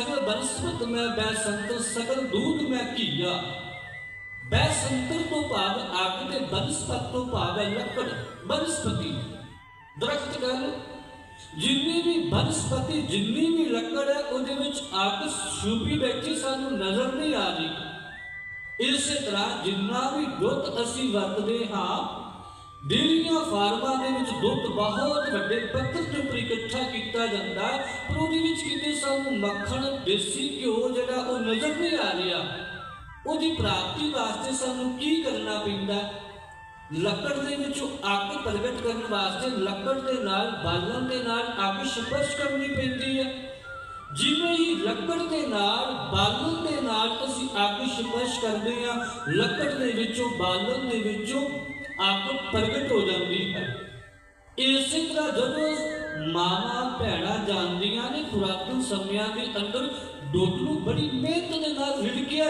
ਸਗਲ ਬਨਸਪਤ ਮੈਂ ਬੈ ਸੰਤਰ, ਸਗਲ ਦੂਧ ਮੈਂ ਕੀਆ ਬੈ ਸੰਤਰ ਤੋਂ ਭਾਵ ਅੱਗ ਤੇ ਬਨਸਪਤ ਤੋਂ ਭਾਵ ਹੈ ਲੱਕੜ, ਬਨਸਪਤੀ। ਦਰਖਤ ਗੱਲ, ਜਿੰਨੀ ਵੀ ਬਨਸਪਤੀ, ਜਿੰਨੀ ਵੀ ਲੱਕੜ ਹੈ, ਉਹਦੇ ਵਿੱਚ ਅੱਗ ਛੁਪੀ ਬੈਠੀ ਸਾਨੂੰ ਨਜ਼ਰ ਨਹੀਂ ਆ ਰਹੀ। ਇਸੇ ਤਰ੍ਹਾਂ ਜਿੰਨਾ ਵੀ ਦੁੱਧ ਅਸੀਂ ਵਰਤਦੇ ਹਾਂ, ਡੇਰੀਆਂ ਫਾਰਮਾਂ ਦੇ ਵਿੱਚ ਦੁੱਧ ਬਹੁਤ ਵੱਡੇ ਪੱਧਰ ਤੇ ਇਕੱਠਾ ਕੀਤਾ ਜਾਂਦਾ ਹੈ, ਪਰ ਵਿੱਚ ਕਿਤੇ ਸਾਨੂੰ ਮੱਖਣ ਦੇਸੀ ਘਿਓ ਜਿਹੜਾ ਉਹ ਨਜ਼ਰ ਨਹੀਂ ਆ ਰਿਹਾ। ਉਹਦੀ ਪ੍ਰਾਪਤੀ ਵਾਸਤੇ ਸਾਨੂੰ ਕੀ ਕਰਨਾ ਪੈਂਦਾ? ਲੱਕੜ ਦੇ ਵਿੱਚੋਂ ਅੱਗ ਪ੍ਰਗਟ ਕਰਨ ਵਾਸਤੇ ਲੱਕੜ ਦੇ ਨਾਲ ਬਾਲਣ ਦੇ ਨਾਲ ਅੱਗ ਸਪਰਸ਼ ਕਰਨੀ ਪੈਂਦੀ ਹੈ। ਜਿਵੇਂ ਹੀ ਲੱਕੜ ਦੇ ਨਾਲ ਬਾਲਣ ਦੇ ਨਾਲ ਅਸੀਂ ਅੱਗ ਸਪਰਸ਼ ਕਰਦੇ ਹਾਂ ਲੱਕੜ ਦੇ ਵਿੱਚੋਂ ਬਾਲਣ ਦੇ ਵਿੱਚੋਂ ਅੱਗ ਪ੍ਰਗਟ ਹੋ ਜਾਂਦੀ ਹੈ। ਇਸੇ ਤਰ੍ਹਾਂ ਜਦੋਂ ਮਾਵਾਂ ਭੈਣਾਂ ਜਾਂਦੀਆਂ ਨੇ ਪੁਰਾਤਨ ਸਮਿਆਂ ਦੇ ਅੰਦਰ ਦੁੱਧ ਨੂੰ ਬੜੀ ਮਿਹਨਤ ਦੇ ਨਾਲ ਰਿੜਕਿਆ